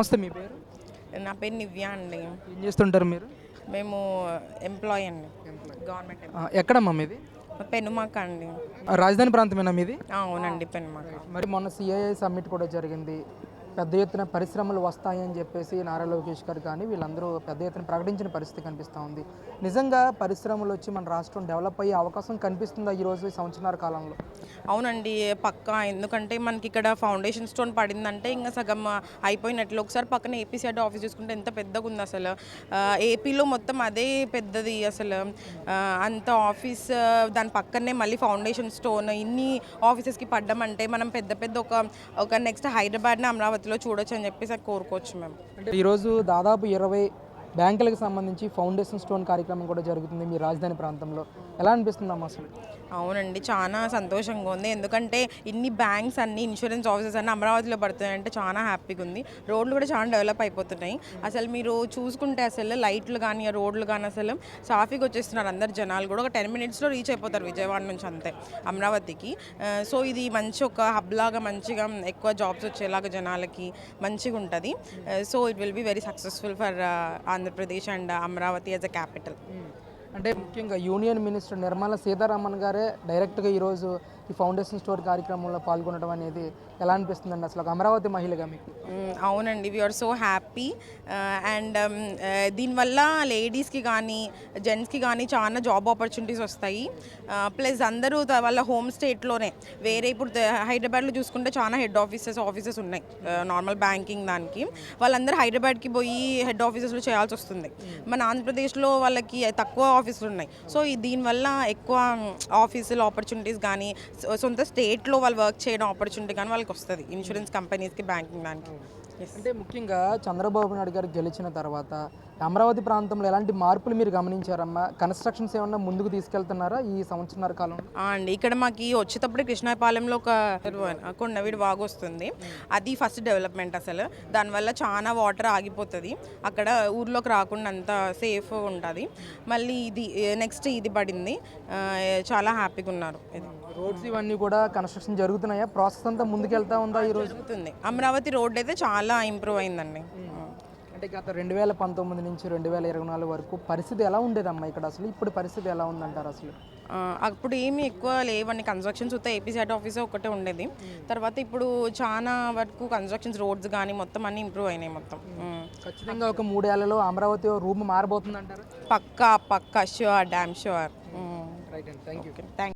నమస్తే మీ పేరు? నా పేరు నివ్య అండి. ఏం చేస్తుంటారు మీరు? మేము ఎంప్లాయీ అండి. గవర్నమెంట్ ఎక్కడమ్మా మీది? పెనుమాక అండి. రాజధాని ప్రాంతమేనా మీది? అవునండి పెనుమాక. మరి మొన్న సిఐఐ సమ్మిట్ కూడా జరిగింది. పెద్ద ఎత్తున పరిశ్రమలు వస్తాయని చెప్పేసి నారా లోకేష్ గారు కానీ వీళ్ళందరూ పెద్ద ఎత్తున ప్రకటించిన పరిస్థితి కనిపిస్తూ ఉంది. నిజంగా పరిశ్రమలు వచ్చి మన రాష్ట్రం డెవలప్ అయ్యే అవకాశం కనిపిస్తుందా ఈ రోజు సంవత్సరాల కాలంలో? అవునండి పక్కా. ఎందుకంటే మనకి ఇక్కడ ఫౌండేషన్ స్టోన్ పడిందంటే ఇంకా సగం అయిపోయినట్లు. ఒకసారి పక్కన ఏపీసీఆర్ ఆఫీస్ చూసుకుంటే ఎంత పెద్దగా ఉంది అసలు ఏపీలో మొత్తం అదే పెద్దది అసలు. అంత ఆఫీస్ దాని పక్కనే మళ్ళీ ఫౌండేషన్ స్టోన్. ఇన్ని ఆఫీసెస్కి పడ్డామంటే మనం పెద్ద పెద్ద ఒక ఒక నెక్స్ట్ హైదరాబాద్ని అమరావతిలో చూడొచ్చు అని చెప్పేసి కోరుకోవచ్చు మేము. ఈరోజు దాదాపు ఇరవై బ్యాంకులకు సంబంధించి ఫౌండేషన్ స్టోన్ కార్యక్రమం కూడా జరుగుతుంది మీ రాజధాని ప్రాంతంలో. ఎలా అనిపిస్తుందమ్మా అసలు? అవునండి చాలా సంతోషంగా ఉంది ఎందుకంటే ఇన్ని బ్యాంక్స్ అన్ని ఇన్సూరెన్స్ ఆఫీసెస్ అన్ని అమరావతిలో పడుతున్నాయంటే చాలా హ్యాపీగా ఉంది రోడ్లు కూడా చాలా డెవలప్ అయిపోతున్నాయి. అసలు మీరు చూసుకుంటే అసలు లైట్లు కానీ రోడ్లు కానీ అసలు సాఫీగా వచ్చేస్తున్నారు అందరు జనాలు కూడా. ఒక టెన్ మినిట్స్లో రీచ్ అయిపోతారు విజయవాడ నుంచి అంతే అమరావతికి. సో ఇది మంచి ఒక హబ్ లాగా మంచిగా ఎక్కువ జాబ్స్ వచ్చేలాగా జనాలకి మంచిగా ఉంటుంది so it will be very successful for Andhra Pradesh and Amaravati as a capital. అంటే ముఖ్యంగా యూనియన్ మినిస్టర్ నిర్మలా సీతారామన్ గారే డైరెక్ట్గా ఈరోజు ఈ ఫౌండేషన్ స్టోర్ కార్యక్రమంలో పాల్గొనడం అనేది ఎలా అనిపిస్తుందండి? అసలు అమరావతి మహిళగా మీకు? అవునండి. వీఆర్ సో హ్యాపీ అండ్ దీనివల్ల లేడీస్కి కానీ జెంట్స్కి కానీ చాలా జాబ్ ఆపర్చునిటీస్ వస్తాయి. Uh, ప్లస్ అందరూ వాళ్ళ హోమ్ స్టేట్లోనే వేరే ఇప్పుడు హైదరాబాద్లో చూసుకుంటే చాలా హెడ్ ఆఫీసెస్ ఆఫీసెస్ ఉన్నాయి. Uh, నార్మల్ బ్యాంకింగ్ దానికి. వాళ్ళందరూ హైదరాబాద్కి పోయి హెడ్ ఆఫీసెస్లో చేయాల్సి వస్తుంది. మన ఆంధ్రప్రదేశ్లో వాళ్ళకి తక్కువ ఆఫీసులు ఉన్నాయి. సో దీనివల్ల ఎక్కువ ఆఫీసులు ఆపర్చునిటీస్ కానీ సొంత స్టేట్లో వాళ్ళు వర్క్ చేయడం ఆపర్చునిటీ కానీ వాళ్ళకి వస్తుంది. ఇన్సూరెన్స్ కంపెనీస్కి బ్యాంకింగ్ దానికి. అంటే ముఖ్యంగా చంద్రబాబు నాయుడు గారు గెలిచిన తర్వాత అమరావతి ప్రాంతంలో ఎలాంటి మార్పులు మీరు గమనించారమ్మా? కన్స్ట్రక్షన్స్ ఏమన్నా ముందుకు తీసుకెళ్తున్నారా ఈ సంవత్సరాల కాలంలో ఆ అండి ఇక్కడ మాకు వచ్చేటప్పుడే కృష్ణాపాలెంలో ఒక కొండవీడి వాగు వస్తుంది. అది ఫస్ట్ డెవలప్మెంట్ అసలు. దానివల్ల చాలా వాటర్ ఆగిపోతుంది. అక్కడ ఊర్లోకి రాకుండా అంత సేఫ్ ఉంటుంది. మళ్ళీ ఇది నెక్స్ట్ ఇది పడింది. చాలా హ్యాపీగా ఉన్నారు. ఇది రోడ్స్ ఇవన్నీ కూడా కన్స్ట్రక్షన్ జరుగుతున్నాయా? ప్రాసెస్ అంతా ముందుకెళ్తా ఉందా ఈరోజు? జరుగుతుంది. అమరావతి రోడ్ అయితే చాలా ఇంప్రూవ్ అయిందండి. అంటే గత రెండు వేల పంతొమ్మిది నుంచి రెండు వేల ఇరవై నాలుగు వరకు పరిస్థితి ఎలా ఉండేదమ్మా ఇక్కడ అసలు? ఇప్పుడు పరిస్థితి ఎలా ఉందంటారు అసలు? అప్పుడు ఏమి ఎక్కువ లేవండి. కన్స్ట్రక్షన్స్ ఉత్త ఏపీసీఆర్ ఆఫీసే ఒకటే ఉండేది. తర్వాత ఇప్పుడు చాలా వరకు కన్స్ట్రక్షన్స్ రోడ్స్ కానీ మొత్తం అన్నీ ఇంప్రూవ్ అయినాయి మొత్తం. ఖచ్చితంగా ఒక మూడేళ్ళలో అమరావతి రూమ్ మారబోతుందంటారా? పక్కా పక్కా sure damn sure thank you thank